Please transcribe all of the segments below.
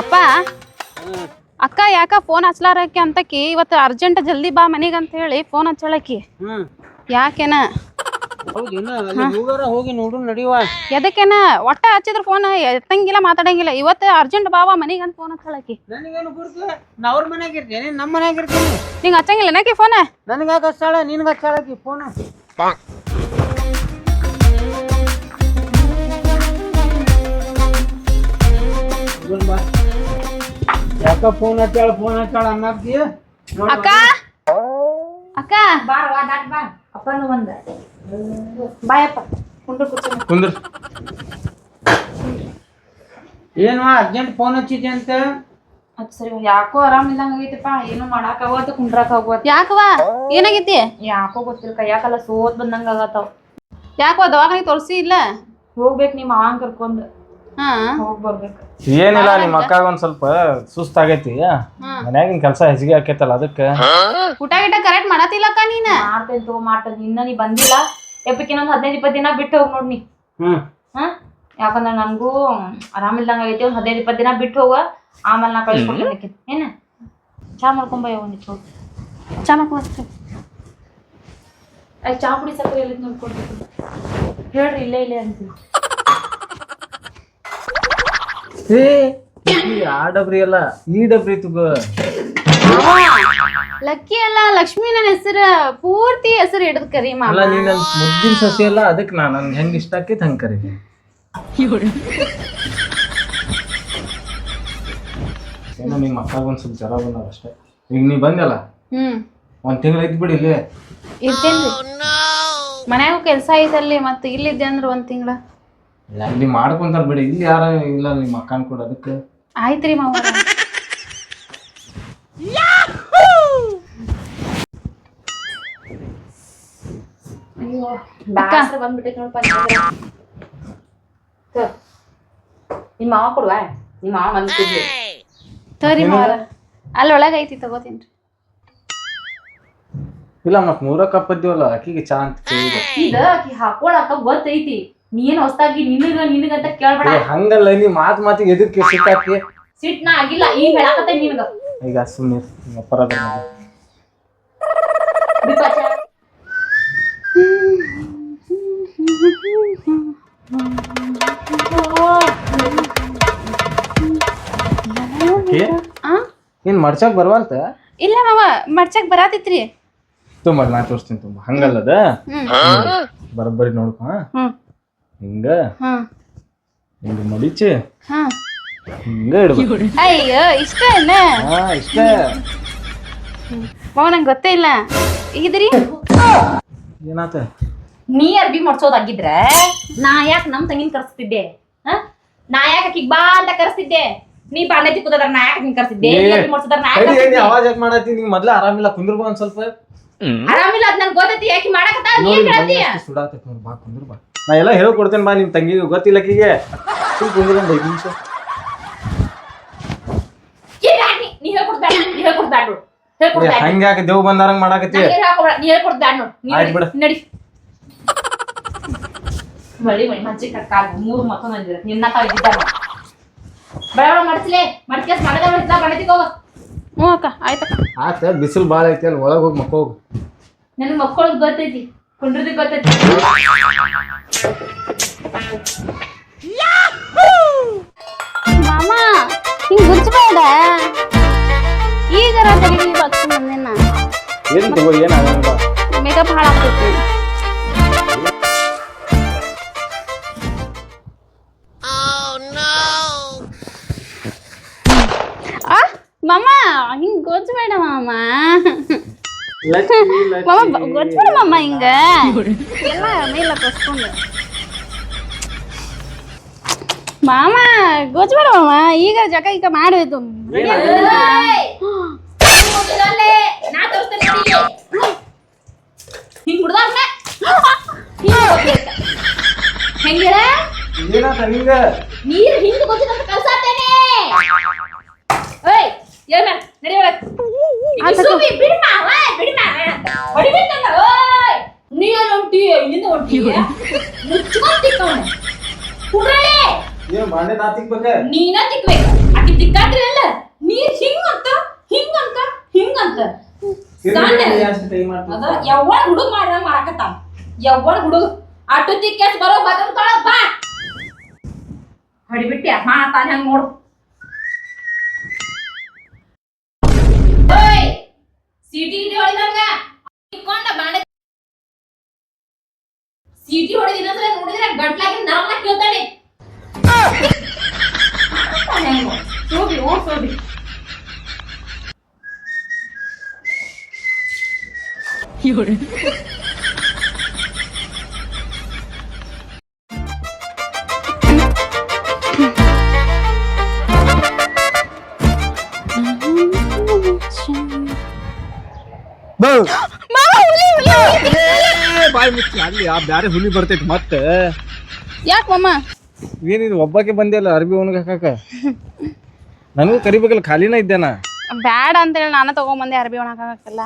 ಅಪ್ಪ ಅಕ್ಕ ಯಾಕ ಫೋನ್ ಹಚ್ಲಾರಕ್ಕೆ ಅಂತಕಿ ಇವತ್ತು ಅರ್ಜೆಂಟ್ ಜಲ್ದಿ ಬಾ ಮನೆಗೆ ಅಂತ ಹೇಳಿ ಫೋನ್ ಹಚ್ಚಳಕಿ. ಹ್ಮ್. ಯಾಕೆನ? ಹೋಗಿ ನೋಡು ನಡಿವ ಎದಕ್ಕೇನ? ಒಟ್ಟ ಹಚ್ಚಿದ್ರ ಫೋನ್ ಎತ್ತಂಗಿಲ್ಲ ಮಾತಾಡಂಗಿಲ್ಲ. ಇವತ್ತು ಅರ್ಜೆಂಟ್ ಬಾವ ಮನೆಗೆ ಅಂತ ಫೋನ್ ಹಚ್ಚಳಕಿ. ನನಗೇನು ಗುರುತು? ನಾ ಅವ್ರ ಮನ್ಯಾಗ ಇರ್ತೇನೆ ನಮ್ಮ ಮನ್ಯಾಗ ಇರ್ತೀನಿ. ನಿಂಗೆ ಹಚ್ಚಂಗಿಲ್ಲ ನಾಕಿ ಫೋನ್ ನನಗಾಗ ಹಚ್ಚಾಳ? ನಿನ್ಗ ಹಚ್ಚಾಳಕಿ ಫೋನ್ ಯಾಕ ಫೋನ್ ಹಚ್ಚಾಳ ಫೋನ್ ಹಚ್ಚಾಳ ಅನ್ನಕ್ತಿ ಅಕ್ಕ? ಅಕ್ಕ? ಬಾರವಾ ದಾಟ್ ಬಾ. ಅಪ್ಪನು ಬಂದ. ಬಾಯಪ್ಪ ಕುಂಡ್ರು ಕೂರ್ಚೊ ಕುಂದ್ರ. ಏನು ಅರ್ಜೆಂಟ್ ಫೋನ್ ಹಚ್ಚಿದ್ದೆ ಅಂತ? ಅದ್ ಸರಿ ಯಾಕೋ ಆರಾಮಿಲ್ಲಂಗ ಆಗೈತಪ್ಪ. ಏನು ಮಾಡಾಕ ಆಗೋತ್ ಕುಂಡ್ರಾಕ ಆಗೋತ್ ಯಾಕವ ಏನಾಗೈತಿ? ಯಾಕೋ ಗೊತ್ತಿಲ್ಲ ಕೈಯಾಕಲ್ಲ ಸೋತ್ ಬಂದಂಗ ಆಗತ್ತಾವ. ಯಾಕವ ದವಾಖಾನೆ ತೋರಿಸಿ ಇಲ್ಲ? ಹೋಗ್ಬೇಕು ನಿಮ್ಮ ಮಾವನ್ ಕರ್ಕೊಂಡ್. ಹೋಗ್ ಬರ್ಬೇಕು. ಏನಿಲ್ಲ ನಿಮ್ಮ ಅಕ್ಕಾಗ ಒಂದ್ ಸ್ವಲ್ಪ ಸುಸ್ತಾಗೈತಿ ಮನ್ಯಾಗಿನ ಕೆಲಸ ಹೆಚ್ಚಿಗೆ ಆಕೈತಲ್ಲ ಅದಕ್ಕೆ. ಊಟ ಗಿಟ ಕರೆಕ್ಟ್ ಮಾಡತಿಲ್ಲಕ್ಕ ನೀನ? ಮಾಡ್ತೇನೆ ತಗೋ ಮಾಡ್ತೇನೆ. ಇನ್ನ ನೀ ಬಂದಿಲ್ಲ. ಎಪ್ಪಕ್ಕೆ ಒಂದು ಹದಿನೈದು ಇಪ್ಪತ್ತು ದಿನ ಬಿಟ್ಟು ಹೋಗ್ ನೋಡ್ನಿ ಹ್ಮ್. ಹಾ? ಯಾಕಂದ್ರ ನನಗೂ ಆರಾಮಿಲ್ದಂಗ ಆಗೈತಿ. ಒಂದ್ ಹದಿನೈದು ಇಪ್ಪತ್ತು ದಿನ ಬಿಟ್ಟು ಹೋಗ. ಆಮೇಲೆ ನಾ ಕಳ್ಸ್ಕೊಡ್ತೀನಿ ಏನ? ಚಾ ಮಾಡ್ಕೊಂಬ ಒಂದಿಟ್ಟು ಹೋಗಿ ಚಾ ಮಾಡ್ಕೊಂಡು ಅಲ್ಲಿ ಚಾ ಪುಡಿ ಸಕ್ಕರೆ ಎಲ್ಲಿ ನೋಡ್ಕೊಡ್ಬೇಕು ಹೇಳ್ರಿ ಇಲ್ಲೇ ಇಲ್ಲೇ ಅಂತೀನಿ ಏ. ಈ ಆ ಡಬ್ರಿ ಅಲ್ಲ ಈ ಡಬ್ರಿ ತಗೋ ಲಕ್ಕಿ ಅಲ್ಲ ಲಕ್ಷ್ಮಿ ನನ್ನ ಹೆಸರು ಪೂರ್ತಿ ಹೆಸರು ಹಿಡಿದು ಕರಿ ಮಾಮ. ಅಲ್ಲ ನೀನ್ ಮುದ್ದಿನ ಸಸಿ ಅಲ್ಲ ಅದಕ್ಕೆ ನಾನು ನನ್ಗೆ ಹೆಂಗ್ ಇಷ್ಟ ಆಕೈತೆ ಹಂಗೆ ಕರಿ ಏನೋ ನಿಮ್ಮ ಮಕ್ಕಳಿಗೆ ಒಂದ್ ಸ್ವಲ್ಪ ಜ್ವರ ಬಂದದ ಅಷ್ಟೇ. ಈಗ ನೀ ಬಂದಲ್ಲ ಹ್ಮ್. ಒಂದು ತಿಂಗಳು ಇದ್ ಬಿಡಿ ಇಲ್ಲಿ. ಇರ್ತೇನ್ರಿ ಮನ್ಯಾಗೂ ಕೆಲಸ ಐತಲ್ಲಿ ಮತ್ತೆ ಇಲ್ಲಿದ್ದೆ ಅಂದ್ರೆ ಒಂದ್ ತಿಂಗಳ. ಇಲ್ಲ, ಇಲ್ಲಿ ಮಾಡ್ಕೊಂತಾರ ಬಿಡಿ. ಇಲ್ಲಿ ಯಾರ ಇಲ್ಲ ನಿಮ್ಮ ಅಕ್ಕನ ಕೂಡ ಅದಕ್ಕೆ. ಆಯ್ತ್ರಿ ಮಾವ. ಬ್ಯಾಸ್ರ ಬಂದ್ಬಿಟ್ಟೈತಿ ನೋಡಪ್ಪ ನಿಮ್ಮ ಮಾವ ಕೊಡುವ? ನಿಮ್ಮ ಮಾವ ಬಂದ್ಬಿಟ್ಟಿದ್ವಿ ತೋರಿ ಮಾವ. ಅಲ್ಲಿ ಒಳಗೆ ಐತಿ ತಗೋತೀನಿ. ಇಲ್ಲ ಮತ್ ಮೂರ ಕಪ್ ಇದ್ದೀವಲ್ಲ ಅಕ್ಕಿಗೆ ಚಾ ಅಂತ ಕೇಳಿದೆ. ಇದ ಆಕಿ ಹಾಕೊಳಕ ಗೊತ್ತೈತಿ ನೀನ್ ಹೊಸದಾಗಿ ನಿನಗ ನಿನಗ ಅಂತ ಕೇಳ್ಬೇಡ ಹಂಗಲ್ಲ ನೀ ಮಾತ್ ಮಾತಿಗೆ ಎದಕ್ಕೆ ಸಿಟ್ಟಾಕಿ? ಸಿಟ್ ನಾ ಆಗಿಲ್ಲ ಈಗ ಹೇಳಕತ್ತೆ ನಿನಗ? ಈಗ ಸುಮ್ಮನೆ. ಆ? ಏನ್ ಮಡ್ಚಾಕ್ ಬರ್ವಂತ? ಇಲ್ಲ ಮಾವ ಮಡ್ಚಕ್ ಬರಾತಿತ್ರಿ. ತುಂಬ ನಾ ತೋರಿಸ್ತೀನಿ ತುಂಬ ಹಂಗಲ್ಲದ? ಬರ್ಬರಿ ಬರೋಬ್ಬರಿ ನೋಡ್ಕೊ ಹಿಂಗ? ಹಿಂಗ ಮಡಿಚಿ? ಹಿಂಗ ಇಡ್ಬೇಕು. ಅಯ್ಯೋ ಇಷ್ಟ ಏನ ಹಾ ಇಷ್ಟ. ಮಾವ ನಂಗೆ ಗೊತ್ತೇ ಇಲ್ಲ. ಇದ್ರಿ ಏನಾತ? ನೀ ಅರ್ಬಿ ಮಾಡ್ಸೋದಾಗಿದ್ರೆ ನಾ ಯಾಕೆ ನಮ್ ತಂಗಿನ ಕರ್ಸ್ತಿದ್ದೆ? ಹಾ? ನಾ ಯಾಕೆ ಆಕಿಗ್ ಬಾ ಅಂತ ಕರೆಸ್ತಿದ್ದೆ? ನೀ ಬಾಂಡೆ ತಿಕ್ಕುದಾರ ನಾ ಯಾಕೆ ನಿನ್ ಕರ್ಸಿದ್ದೆ ನೀ ಅರ್ಬಿ ಮಾಡ್ಸೋದಾರ ನಾ ಯಾಕ್ ಕರ್ಸ್ತಿದ್ದೆ? ಅವಾಜ್ ಯಾಕೆ ಮಾಡತ್ತಿ? ನಿಂಗೆ ಮೊದ್ಲ ಆರಾಮಿಲ್ಲ ಕುಂದ್ರ ಬಾ ಒಂದ್ ಸ್ವಲ್ಪ. ಆರಾಮಿಲ್ಲ ಅದ್ ನನ್ ಗೊತ್ತೈತಿ. ಯಾಕೆ ಮಾಡಕತ್ತ ನೀ ನೋಡಿ ಸುಡಾತ ಸುಡಾತೈತಿ ನೋಡ್ ಬಾ ಕುಂದ್ರ ಬಾ ನಾ ಎಲ್ಲ ಹೇಳ್ಕೊಡ್ತೇನೆ ಬಾ ನಿಮ್ಮ ತಂಗಿಗೆ ಗೊತ್ತಿಲ್ಲ ಆಕಿಗೆ ಸುಮ್ ಕುಂದ್ರ ಒಂದ್ ಐದ್ ನಿಮಿಷ ನೀ ನೋಡು. ದೇವ್ ಬಂದಾರಂಗ್ ಮಾಡಾಕತ್ತಿ? ನೀ ಹೇಳ್ಕೊಡ್ಬೇಡ ನೋಡು. ನೀ ಆಯ್ತ್ ಬಿಡು. ನಡಿ, ನಡಿ. ಬಳಿ ಮೈ ಮಜ್ಜಿ ಕಟ್ಟಾಗ ಮೂರು ಮತ್ತೊಂದು ಅಂದಿರ ನಿನ್ನ ತಾವ್ ಇದ್ದಿದ್ದಾರ ಬಡ ಬಡ ಮಡ್ಸ್ಲೆ ಮಡ್ಕೆಸ್ ಮಾಡದ ಮಡ್ಸ್ಲಾ ಬಡತಿಗೆ ಹೋಗ. ಹ್ಞೂ ಅಕ್ಕ ಆಯ್ತಕ್ಕ ಆತ ಬಿಸಿಲು ಭಾಳ ಐತಿ ಅಲ್ಲಿ ಒಳಗ್ ಹೋಗಿ ಮಕ್ಕ ಹೋಗು ನನಗೆ ಮಕ್ಕಳದ್ ಗೊತ್ತೈತಿ ಕುಂಡ್ರದಿ ಗೊತ್ತೈತಿ. ಮಾಮ ಹಿಂಗ್ ಗುಜ್ಬೇಡ ಈಗ ತಲೆಗೆ ಬಾಕ್ಸ್ ಬಂದೇನ ಏನ್ ತಗೋ ಏನ್ ಆಗಂಗಿಲ್ಲ ಮೇಕಪ್ ಹಾಳಾಗ್ತೈತಿ ಆ ಮಾಮ ಹಿಂಗ್ ಗೊಜ್ಬೇಡ ಮಾಮ ಲಕ್ಷ್ಮಿ, ಮಾಮ ಲಕ್ಷ್ಮಿ. ಗೊಜ್ಬೇಡ ಮಾಮ ಹಿಂಗ ಎಲ್ಲ ಮೇಲ ತಸ್ಕೊಂಡು ಮಾಮ ಗೊಜ್ಬೇಡ ಮಾಮ ಈಗ ಜಗ ಈಗ ಮಾಡೋಯ್ತು ನಾ ತೋರಿಸ್ತೇನೆ ಹಿಂಗ್ ಹುಡ್ದಾರ್ನ ಹೆಂಗ ಏನಾತ ನಿಂಗ ನೀರ್ ಹಿಂದ್ ಗೊತ್ತಿದಂತ ಕಲ್ಸಾತೇನೆ ಓಯ್ ಏನ ನಡಿ ಒಳಗ್ ಆತ ಸುಮ್ಮಿ ಬಿಡ್ಮ ಓಯ್ ಬಿಡ್ಮ ಹೊಡಿಬೇಕಂದ ಓಯ್ ಹೊಂಟಿ ಇಲ್ಲಿಂದ ಹೊಂಟಿ ಮುಚ್ಕೊಂಡ್ ಏನ್ ಬಾಂಡೆ ನಾ ತಿಕ್ಬೇಕ ನೀನ ತಿಕ್ಬೇಕು ಅಕ್ಕಿ ತಿಕ್ಕಾಟ್ರಿಲ್ಲ ನೀರ್ ಹಿಂಗಂತ ಹಿಂಗಂತ ಹಿಂಗಂತ ಸಣ್ಣ ಅದ ಯಾವಾಗ ಹುಡುಗ ಮಾಡ್ದಂಗ ಮಾಡಾಕತ್ತಾನ ಯಾವಾಗ ಹುಡುಗ ಆಟೋ ತಿಕ್ಕೇಸ್ ಬರೋ ಬಾ ತೊಳ ಬಾ ಹಾ ಮಾಡ್ತಾನ ಹೆಂಗ್ ನೋಡು ಸಿಟಿ ಗಿಟಿ ಹೊಡಿದಂಗ. ಇಕ್ಕೊಂಡ ಬಾಂಡೆ ಸಿಟಿ ಹೊಡಿದ ಇನ್ನೊಂದ್ಸಲ ನೋಡಿದ್ರೆ ಗಟ್ಲಾಗಿ ನರಮ್ನ ಕೇಳ್ತಾನೆ. ಸೋಬಿ ಬಾಯ್ ಮುಚ್ಚಿ. ಅಲ್ಲಿ ಆ ಬ್ಯಾರೆ ಹುಲಿ ಬರ್ತೈತಿ ಮತ್ತೆ. ಯಾಕೆ ಮಾಮ? ಏನಿದು ಒಬ್ಬಾಕೆ ಬಂದಿಲ್ಲ ಅರ್ಬಿ ಒಣಗ ಹಾಕಾಕ ನನಗೂ ಕರಿಬೇಕಲ್ಲ ಖಾಲಿನ ಇದ್ದೇನ? ಬ್ಯಾಡ ಅಂತೇಳಿ ನಾನು ತಗೊಂಬಂದೆ ಅರ್ಬಿ ಒಣಗಾಕಲ್ಲ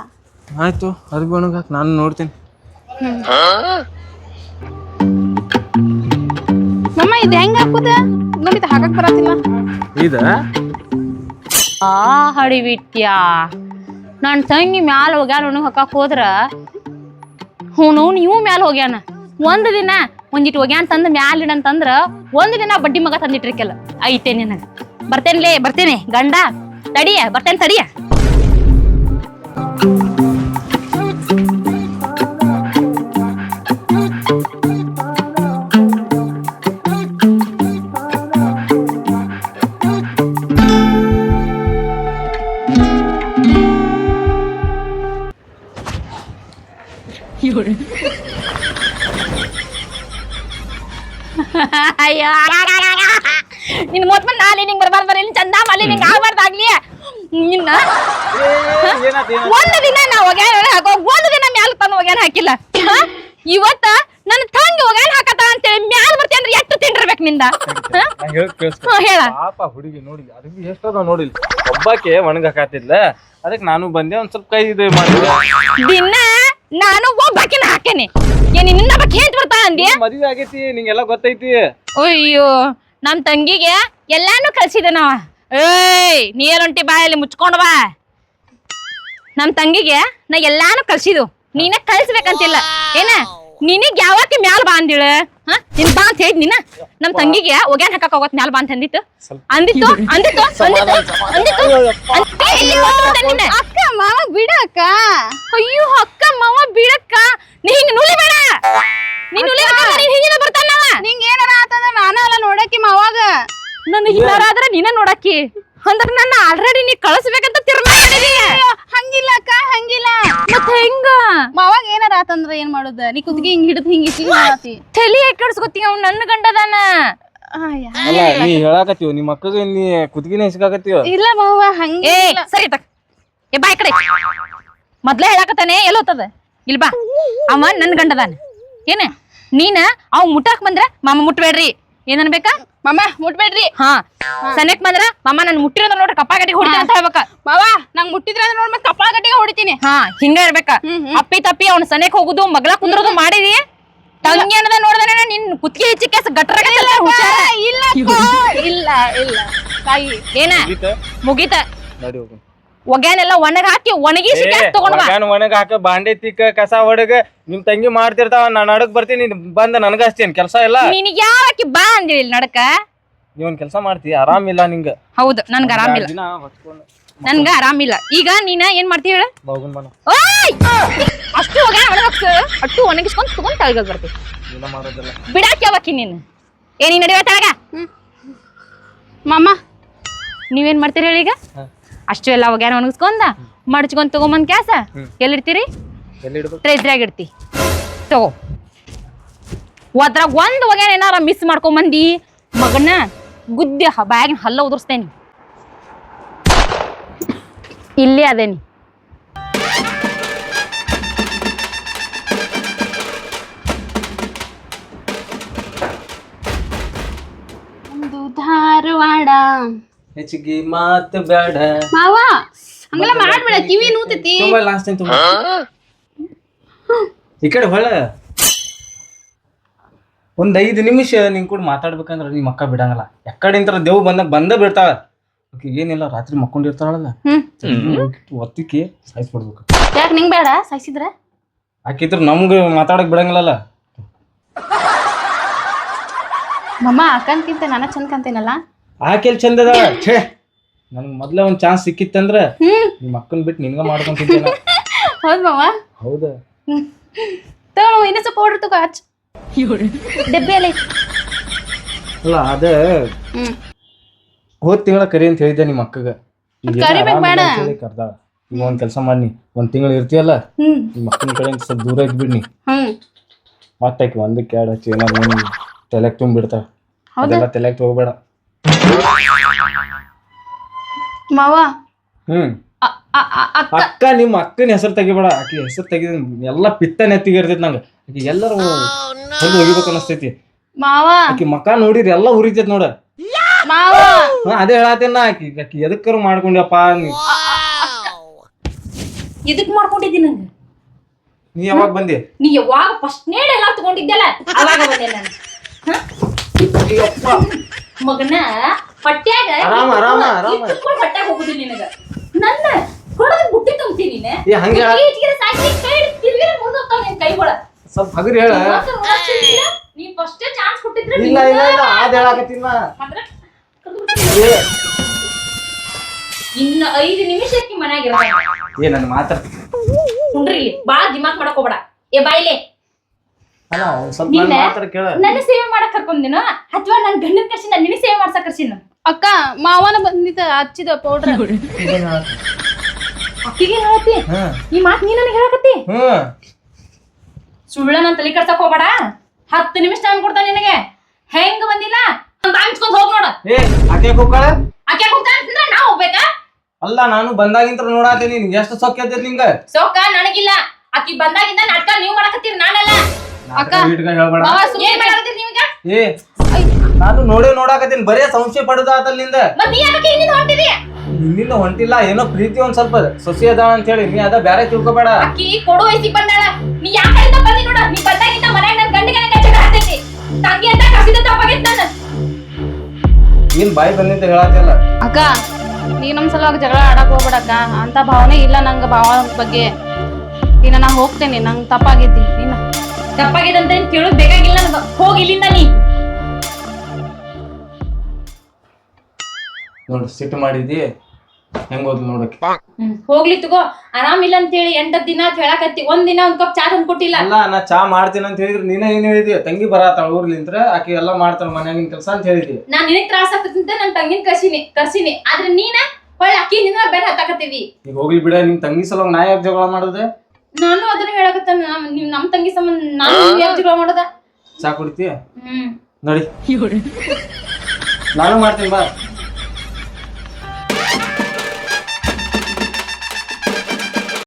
ಆಯ್ತು ಅರ್ಬಿ ಒಣಗಾಕ ಹಾಕ್ ನಾನು ನೋಡ್ತೀನಿ. ಮಾಮ ಇದು ಹೆಂಗ ಹಾಕುದ? ನೋಡಿದ ಹಾಕಕ್ ಬರತ್ತಿಲ್ಲ. ಇದ? ಆ ಹಡಿಬಿಟ್ಯಾ ನನ್ನ ತಂಗಿ ಮ್ಯಾಲ ಹೋಗ್ಯಾನ ಅವನಿಗೆ ಹಾಕಕ್ ಹೋದ್ರ ಹ್ಞೂ ನೀವು ಮ್ಯಾಲ ಹೋಗ್ಯಾನ. ಒಂದು ದಿನ ಒಂದಿಟ್ಟು ಹೋಗ್ಯಾನ ತಂದು ಮ್ಯಾಲ ಇಡಂತಂದ್ರ ಒಂದು ದಿನ ಬಡ್ಡಿ ಮಗ ತಂದಿಟ್ಟಿರ್ಕೆಲ್ಲ. ಐತೆ ನಿನಗ. ಬರ್ತೇನ್ಲೇ, ಬರ್ತೇನೆ ಗಂಡ. ತಡಿಯ, ಬರ್ತೇನೆ ತಡಿಯ. ನಿನ್ನ? ಒಂದು ದಿನ ನಾ ಒಗ್ಯಾನ ಹಾಕೋ ಒಂದು ದಿನ ಮ್ಯಾಲ ತಂದು ಒಗ್ಯಾನ ಹಾಕಿಲ್ಲ? ಇವತ್ತ ನನ್ನ ತಂಗಿ ಒಗ್ಯಾನ ಹಾಕತ್ತ ಅಂತೇಳಿ ಮ್ಯಾಲ ಬರ್ತಿ ಅಂದ್ರೆ ಎಷ್ಟು ತಿಂಡಿರ್ಬೇಕು ನಿಂದ? ಹೇಳ ಪಾಪ ಹುಡುಗಿ ನೋಡಿ ಅರ್ಬಿ ಎಷ್ಟದ ನೋಡಿಲ್ಲ. ಒಬ್ಬಾಕೆ ಒಣಗ ಹಾಕಾತಿದ್ಲ ಅದಕ್ಕೆ ನಾನು ಬಂದೆ ಒಂದ್ ಸ್ವಲ್ಪ ಕೈ ಇದು ಮಾಡಿದೆ ದಿನ ನಾನು ಒಬ್ಬಾಕಿನ ಹಾಕೇನೆ. ಏನ್ ನಿನ್ನ ಬಗ್ಗೆ ಹೇಳ್ತ ಬರ್ತಾ ಅಂದಿ? ಮದುವೆ ಆಗೈತಿ ನಿಂಗೆಲ್ಲ ಗೊತ್ತೈತಿ. ಅಯ್ಯೋ ನಮ್ ತಂಗಿಗೆ ಎಲ್ಲಾನು ಕಳ್ಸಿದೆ ನಾವ. ಏಯ್ ನೀರೊಂಟಿ ಬಾಯಲ್ಲಿ ಮುಚ್ಕೊಂಡ್ ಬಾ. ನಮ್ ತಂಗಿಗೆ ನಾ ಎಲ್ಲಾನು ಕಲ್ಸಿದು ನೀನ ಕಲ್ಸ್ಬೇಕಂತಿಲ್ಲ ಏನ? ನಿನಗ್ ಯಾವತ್ತಿ ಮ್ಯಾಲ್ ಬಾ ಅಂದಿಳ. ಹ? ನಿನ್ ಬಾ ಅಂತ ಹೇಳಿ ನೀನ? ನಮ್ ತಂಗಿಗೆ ಒಗ್ಯಾನ್ ಹಾಕಕ್ ಹೋಗತ್ ಮ್ಯಾಲ್ ಬಾ ಅಂತ ಅಂದಿತ್ತು. ಅಂದಿತ್ತು ಅಂದಿತ್ತು ಅಂದಿತ್ತು ಅಂದಿತ್ತು. ಅಂದಿತ್ತು. ಇಲ್ಲಿ ಹೋಗ್ಬಿಟ್ಟೆ ನೀನು. ಅಕ್ಕ ಮಾವ ಬಿಡಕ್ಕ? ಅಯ್ಯೋ ಅಕ್ಕ ಮಾವ ಬಿಡಕ್ಕ. ನೀ ಹಿಂಗ ನುಲಿ ಬೇಡ ನೀನ್ ನುಲಿ ನೀನ್ ಹಿಂಗಿನ ಬರ್ತಾನವ ನಿಂಗ ಏನಾರ ಆತಂದ್ರ ನಾನ ಅಲ್ಲ ನೋಡಕ್ಕೆ ಮಾವಾಗ. ನನಗೆ ಇಲ್ಲಾರಾದ್ರೆ ನೋಡಕ್ಕಿ ಅಂದ್ರ ನನ್ನ ಆಲ್ರೆಡಿ ನೀ ಕಳಿಸ್ಬೇಕಂತ ತೀರ್ಮಾನ ಹಂಗಿಲ್ಲ ಅಕ್ಕ ಹಂಗಿಲ್ಲ. ಮತ್ತೆ ಹೆಂಗ? ಮಾವಾಗ ಏನಾರ ಆತಂದ್ರ ಏನ್ ಮಾಡುದ? ನೀ ಕುತ್ತಿಗೆ ಹಿಂಗ್ ಹಿಡಿದು ಹಿಂಗ್ ಇಟ್ಟಿ ಮಾಡತಿ. ತಲಿ ಕೆಡ್ಸ್ಕೊತಿ ಅವ್ನು ನನ್ನ ಗಂಡದಾನ. ಅಲ್ಲ ನೀ ಹೇಳಾಕತ್ತೀವ ನಿಮ್ಮ ಮಕ್ಕಳಿಗೆ ನೀ ಕುದ್ಗಿನ ಹೆಸ್ಕಾಕತ್ತೀವ ಇಲ್ಲ ಮಾವ ಏ ಹಂಗಿಲ್ಲ ಸರಿ ತಕ್. ಏ ಬಾಯ್ ಕಡೆ. ಮೊದ್ಲೇ ಹೇಳಾಕತ್ತಾನೆ ಎಲ್ಲೋತದ ಇಲ್ ಬಾ. ಅವ ನನ್ನ ಗಂಡದಾನ. ಏನ? ನೀನ ಅವ್ ಮುಟ್ಟಾಕ್ ಬಂದ್ರ ಮಾಮ ಮುಟ್ಬೇಡ್ರಿ. ಏನನ್ಬೇಕಾ? ಮಾಮ ಮುಟ್ಬೇಡ್ರಿ. ಹಾ. ಸನ್ಯಕ್ ಬಂದ್ರ ಮಾಮ ನನ್ ಮುಟ್ಟಿರೋದ ನೋಡ್ರಿ ಕಪ್ಪ ಗಟ್ಟಿ ಹೊಡಿತಾನ ಅಂತ ಹೇಳ್ಬೇಕ. ಮಾವ ನಂಗ್ ಮುಟ್ಟಿದ್ರ ಅಂದ್ರೆ ನೋಡ್ ಮತ್ತೆ ಕಪಾಳ ಗಟ್ಟಿಗೆ ಹೊಡಿತೀನಿ. ಹಾ ಹಿಂಗ ಇರ್ಬೇಕ. ಅಪ್ಪಿ ತಪ್ಪಿ ಅವ್ನ ಸನೇಕ್ ಹೋಗುದು ಮಗಳ ಕುಂದ್ರದು ಮಾಡಿದಿ. ತಂಗಿ ಅನ್ನದ ನೋಡ್ದಾನೆ ನಿನ್ ಕುತ್ತಿಗೆ ಹೆಚ್ಚಿ ಕೆಸ ಗಟ್ರ ಹುಷಾರ. ಇಲ್ಲ ಇಲ್ಲ ಇಲ್ಲ. ತಾಯಿ. ಏನ? ಮುಗೀತ? ಮುಗೀತ? ನಡಿ ಹೋಗು. ಒಗ್ಯಾನೆಲ್ಲ ಒಣಗ ಹಾಕಿ ಒಣಗಿಸಿ ತಗೊಂಡ್ ಬಾ. ಒಣಗಾನ ಒಣಗ ಹಾಕ ಬಾಂಡೆ ತಿಕ್ಕ ಕಸ ಹೊಡಗ ನಿಮ್ ತಂಗಿ ಮಾಡ್ತಿರ್ತಾವ ನಾನು ನಡಕ್ ಬರ್ತೀನಿ ನೀನು ಬಂದ ನನಗ ಹಚ್ತೀನಿ ಕೆಲಸ ಇಲ್ಲ? ನಿನಗ್ ಯಾಕೆ ಬಾ ಅಂದಿಲ್ಲ ನಡಕ? ನೀವೊಂದ್ ಕೆಲಸ ಮಾಡ್ತಿ ಆರಾಮಿಲ್ಲ ನಿಂಗ? ಹೌದು ನನ್ಗ ಆರಾಮಿಲ್ಲ ಇಲ್ಲ. ನನ್ಗ ಆರಾಮಿಲ್ಲ ಈಗ ನೀನ ಏನ್ ಮಾಡ್ತಿ ಹೇಳ? ಬಾಗುನ್ ಬನ ಓಯ್! ಅಷ್ಟು ಒಗ್ಯಾನ ಒಣಗ ಅಷ್ಟು ಒಣಗಿಸ್ಕೊಂಡ್ ತಗೊಂಡ್ ತಳಗ ಬರ್ತಿ. ಇಲ್ಲ ಮಾಡೋದಿಲ್ಲ. ಬಿಡಾಕ್ ಯಾವಾಕಿ ನೀನು? ಏ ನಡೆಯೋ ನಡಿವ ತಳಗ ಮಾಮ. ನೀವೇನ್ ಮಾಡ್ತೀರಿ ಹೇಳಿ ಈಗ. ಅಷ್ಟು ಎಲ್ಲ ಒಗ್ಯಾನ ಒಣಗಿಸ್ಕೊಂದ? ಮಡ್ಚ್ಕೊಂಡ್ ತಗೊಂಬಂದ್ ಕ್ಯಾಸ? ಎಲ್ಲಿಡ್ತೀರಿ? ಎಲ್ಲಿ ಇಡ್ಬೇಕು ಟ್ರೇದ್ರಾಗ ಇಡ್ತಿ. ತಗೋ. ಅದ್ರಾಗ ಒಂದ್ ಒಗ್ಯಾನ ಏನಾರ ಮಿಸ್ ಮಾಡ್ಕೊಂಬಂದಿ? ಮಗನ ಗುದ್ದಿ ಬ್ಯಾಗ್ ಬಾಯಾಗಿನ ಹಲ್ಲ ಉದುರ್ಸ್ತೇನಿ. ಇಲ್ಲೇ ಅದೇನಿ. ಒಂದು ಧಾರವಾಡ. ಹೆಚ್ಚಿಗೆ ಮಾತು ಬೇಡ. ಮಾವ ಹಂಗಲ್ಲ ಮಾಡ್ಬೇಡ ಕಿವಿ ನೂತೈತಿ. ತುಂಬಾ ಲಾಸ್ಟ್ ಟೈಮ್ ತುಂಬಾ. ಈ ಕಡೆ ಹೊಳ. ಒಂದ್ ಐದು ನಿಮಿಷ ನಿನ್ ಕೂಡ ಮಾತಾಡ್ಬೇಕಂದ್ರ ನಿಮ್ ಅಕ್ಕ ಬಿಡಂಗಿಲ್ಲ. ಎಕ್ಕಡಿಂತ್ರ ದೇವ್ ಬಂದಾಗ ಬಂದ ಬಿಡ್ತಾಳ. ಆಕಿ ಏನಿಲ್ಲ ರಾತ್ರಿ ಮಕ್ಕೊಂಡಿರ್ತಾಳಲ್ಲ. ಒತ್ತಿಕ್ಕಿ ಸಾಯಿಸ್ಬಿಡ್ಬೇಕು. ಯಾಕೆ ನಿಂಗ್ ಬೇಡ ಸಾಯಿಸಿದ್ರ? ಆಕಿದ್ರ ನಮ್ಗೆ ಮಾತಾಡಕ್ ಬಿಡಂಗಿಲ್ಲಲ್ಲ. ಮಮ್ಮ ಅಕ್ಕನ್ಕಿಂತ ನಾನ ಚಂದ ಕಾಣ್ತೇನಲ್ಲ? ಆಕೆಲ್ ಚಂದ ಅದ ಛೇ. ನನ್ಗೆ ಮೊದ್ಲ ಒಂದ್ ಚಾನ್ಸ್ ಸಿಕ್ಕಿತ್ತಂದ್ರ ಹ್ಮ್. ನಿಮ್ಮ ಅಕ್ಕನ್ ಬಿಟ್ಟು ನಿನ್ಗ ಮಾಡ್ಕೊಂತಿದ್ದೇನ ಹೌದ್ ಮಾವ. ಹೌದಾ. ತಗೋ ಇನ್ನೂ ಸ್ವಲ್ಪ ಪೌಡರ್ ತಗೋ ಹಚ್. ಡಬ್ಬಿಯಲ್ಲಿ. ಅಲ್ಲ ಅದ ಹ್ಮ್. ಹೋದ್ ತಿಂಗಳ ಕರಿ ಅಂತ ಹೇಳಿದ್ದೆ ನಿಮ್ಮ ಅಕ್ಕಗ. ಈಗ ಏನೋ ಕರಿಬೇಕ್ ಆರಾಮಿಲ್ಲ ಬೇಡ. ಅಂತ ಹೇಳಿ ಕರ್ದಾಳ. ಈಗ ಒಂದ್ ಕೆಲಸ ಮಾಡಿ ಒಂದ್ ತಿಂಗಳು ಇರ್ತೀಯಲ್ಲ ಹ್ಮ್. ನಿಮ್ಮ ಅಕ್ಕನ ಕಡೆ ಸ್ವಲ್ಪ ದೂರ ಇದ್ಬಿಡ್ನಿ. ಹ್ಮ್. ಮತ್ತೆ ಆಕಿ ಒಂದಕ್ಕೆ ಎರಡು ಹಚ್ಚಿ ಏನಾದ್ರು ತಲೆಗೆ ತಲೆಗ್ ತುಂಬಿಡ್ತಾವ ಹೌದಾ. ಅದೆಲ್ಲ ತಲೆಗೆ ತಗೋಬೇಡ. ಮಾವ. ಹ್ಮ್. ಅ- ಅ- ಅ- ಅಕ್ಕ. ಅಕ್ಕ ನಿಮ್ಮ ಅಕ್ಕನ ಹೆಸರು ತೆಗಿಬೇಡ. ಆಕಿ ಹೆಸರು ತೆಗಿದ ಎಲ್ಲ ಪಿತ್ತ ನೆತ್ತಿಗೆ ಇರ್ತೈತಿ ನಂಗೆ. ಆಕಿ ಎಲ್ಲರೂ ಹೊರಗೆ ಹೋಗಿಬೇಕು ಅನಸ್ತೈತಿ. ಮಾವ. ಆಕಿ ಮಕ್ಕ ನೋಡಿರಿ ಎಲ್ಲ ಉರಿತೈತಿ ನೋಡ. ಮಾವ. ಹಾ ಅದೇ ಹೇಳತ್ತೇನ ಆಕಿ. ಆಕಿ ಎದಕ್ಕರು ಮಾಡ್ಕೊಂಡ್ಯಪ್ಪ ನೀ. ಇದಕ್ ಮಾಡ್ಕೊಂಡಿದ್ದೀನಿ ನಂಗೆ? ನೀ ಯಾವಾಗ ಬಂದಿ? ನೀ ಯಾವಾಗ ಫಸ್ಟ್ ನೇಡ್ ಎಲ್ಲ ತಗೊಂಡಿದ್ದಲ್ಲ? ಅವಾಗ ಬಂದೆ ನಾನು. ಹ? ಮಗನ ಹೊಟ್ಯಾಗ ಆರಾಮ, ಆರಾಮ, ಆರಾಮ. ಇಟ್ಕೊಂಡ್ ಹೊಟ್ಯಾಗ ಹೋಗುದಿಲ್ಲ ನಿನಗ. ನನ್ನ ಹೊಡೆದ್ ಬುಟ್ಟಿ ತುಂಬ್ತೀನಿ ನೀನೆ. ಏ ಹಂಗೆ ಹೇಳ. ಈ ಇಟ್ಕಿರ ಸಾಕಿ ಕೈ ತಿರ್ಗಿರ ಮುರ್ದೋಗ್ತಾವ ನಿನ್ ಕೈಗೊಳ. ಸ್ವಲ್ಪ ಹಗರಿ ಹೇಳ? ನೀ ಫಸ್ಟ್ ಚಾನ್ಸ್ ಕೊಟ್ಟಿದ್ರೆ ಇಲ್ಲ ಇಲ್ಲ ಇಲ್ಲ ಅದ್ ಹೇಳಾಕತ್ತಿನ ಮಾತ್ರ ಕರ್ದ್ಬಿಡ್ತೀನಿ. ಇನ್ನ ಐದು ನಿಮಿಷಕ್ಕೆ ಮನ್ಯಾಗ ಏ ನನ್ ಮಾತಾಡ್ತೀನಿ. ಕುಂಡ್ರಿ ಇಲ್ಲಿ ಬಾಳ ದಿಮಾಕ್ ಮಾಡಕ್ ಹೋಗ್ಬೇಡ. ಏ ಬಾಯ್ಲೆ ಅಲ್ಲ ಒಂದ್ ಸ್ವಲ್ಪ ನನ್ ನಿನ್ನೆ? ಮಾತಾಡ ಕೇಳ. ನನ್ನ ಸೇವೆ ಮಾಡಕ್ ಕರ್ಕೊಂದಿನ ಅಥವಾ ನನ್ ಗಂಡನ ನಿನ್ನ ಸೇವೆ ಮಾಡ್ಸಕ್ ಕರ್ಸಿನ ಅಕ್ಕ ಮಾವನ ಬಂದಿದ್ದ ಹಚ್ಚಿದ ಪೌಡ್ರ್ ಅಕ್ಕಿಗೆ ಹೇಳತ್ತಿ? ಈ ಮಾತ್ ನೀ ನನಗೆ ಹೇಳಕತ್ತಿ? ಹ್ಮ್ ಸುಳ್ಳ ನನ್ ತಲೆ ಕರ್ಸಕ್ ಹೋಗ್ಬೇಡ. ಹತ್ತು ನಿಮಿಷ ಟೈಮ್ ಕೊಡ್ತಾನೆ ನಿನಗೆ. ಹೆಂಗ್ ಬಂದಿಲ್ಲ? ಬಾಂಚ್ಕೊಂಡ್ ಹೋಗ್ ನೋಡ. ಏ ಆಕೆ ಹೋಗ್ಕಳ ಆಕೆ ಹೋಗ್ತಾನೆ ಅಂತಂದ್ರೆ ನಾ ಹೋಗ್ಬೇಕಾ? ಅಲ್ಲ ನಾನು ಬಂದಾಗಿಂತ ನೋಡಾತೀನಿ ನಿಂಗೆ ಎಷ್ಟು ಸೊಕ್ಕ ನಿಂಗ? ಸೋಕ ನನಗಿಲ್ಲ. ಆಕಿ ಬಂದಾಗಿಂದ ನಾಟಕ ನೀವ್ ಮಾಡಕತ್ತೀರಿ ನಾನಲ್ಲ. ಅಕ್ಕ. ಇಟ್ಕ ಹೇಳ್ಬೇಡ. ಮಾವ ಏನ್ ಸುಮ್ಮನೆ ಮಾಡಕತ್ತೀರಿ ನೀವೀಗ? ಏ ನಾನು ನೋಡೇ ನೋಡಾಕತ್ತೀನಿ ಬರೇ ಸಂಶಯ ಪಡುದ ಆತಲ್ಲಿಂದ. ಮತ್ ನೀ ಯಾಕೆ ಹಿಂದಿನ ಹೊಂಟಿರಿ ನಿನ್ನಿಂದ ಹೊಂಟಿಲ್ಲ ಏನೋ ಪ್ರೀತಿ ಒಂದ್ ಸ್ವಲ್ಪ ಸೊಸಿ ಅದಾಳ ಅಂತ ಹೇಳಿ ನೀ ಅದ ಬ್ಯಾರೆ ತಿಳ್ಕೊಬೇಡ. ಅಕ್ಕಿ ಕೊಡು ವಯಸ್ಸಿಗೆ ಬಂದಾಳ. ನೀ ಯಾಕಂತ ಬಂದಿ ನೋಡ ನೀ ಬಂದಾಗಿಂದ ಮನ್ಯಾಗ ನನ್ ಗಂಡಿಗೆ ನನಗೆ ಜಗಳ ಆಗ್ತೈತಿ ತಂಗಿ ಅಂತ ಕಸಿದ ತಪ್ಪಾಗೈತ್ ನಾನು. ಏನ್ ಬಾಯಿ ಬಂದಿಂತ ಹೇಳತ್ತಿಲ್ಲ ಅಕ್ಕ ನೀ ನಮ್ ಸಲುವಾಗಿ ಜಗಳ ಆಡಕ್ ಹೋಗ್ಬೇಡಕ್ಕ ಅಂತ ಭಾವನೆ ಇಲ್ಲ ನಂಗ ಭಾವ ಬಗ್ಗೆ. ನೀನ ನಾ ಹೋಗ್ತೇನೆ ನಂಗ್ ತಪ್ಪಾಗೈತಿ. ತಪ್ಪಾಗಿದೆ ಅಂತ ಏನ್ ಕೇಳೋದ್ ಬೇಕಾಗಿಲ್ಲ ನನಗ ಹೋಗಿ ಇಲ್ಲಿಂದ ನೀ. ನೋಡು ಸಿಟ್ಟು ಮಾಡಿದಿ ಹೆಂಗ್ ಹೋದ್ ನೋಡಕ್ಕೆ ಹ್ಮ್, ಹೋಗ್ಲಿ ತಗೋ. ಆರಾಮಿಲ್ಲ ಅಂತೇಳಿ ಎಂಟ ದಿನ ಅಂತ ಹೇಳಕತ್ತಿ. ಒಂದ್ ದಿನ ಒಂದ್ ಕಪ್ ಚಾ ತಂದ್ ಕೊಟ್ಟಿಲ್ಲ. ಅಲ್ಲ ನಾ ಚಾ ಮಾಡ್ತೀನಿ ಅಂತ ಹೇಳಿದ್ರೆ ನೀನೇ ಏನ್ ಹೇಳಿದಿ? ತಂಗಿ ಬರತ್ತಾಳ ಊರ್ಲಿಂತ್ರ ಆಕಿ ಎಲ್ಲ ಮಾಡ್ತಾಳ ಮನ್ಯಾಗಿನ ಕೆಲಸ ಅಂತ ಹೇಳಿದಿ. ನಾನ್ ನಿನಗ್ ತ್ರಾಸ ಆಗ್ತದಂತ ನನ್ ತಂಗಿನ ಕರ್ಸಿನಿ ಕರ್ಸಿನಿ. ಆದ್ರೆ ನೀನ ಹೊಳ್ಳಿ ಅಕ್ಕಿ ನಿನ್ನ ಬೇರೆ ಹತ್ತಾಕತ್ತೀವಿ. ಈಗ ಹೋಗ್ಲಿ ಬಿಡ ನಿನ್ ತಂಗಿ ಸಲ ನಾ ಯಾಕೆ ಜಗಳ ಮಾಡುದೆ? ನಾನು ಅದನ್ನ ಹೇಳಕತ್ತ ನೀವ್ ನಮ್ ತಂಗಿ ಸಂಬಂಧ ನಾನು ಯಾಕ್ ಜಗಳ ಮಾಡೋದ? ಚಾ ಹ್ಮ್. ನೋಡಿ. ನಾನು ಮಾಡ್ತೀನಿ ಬಾ.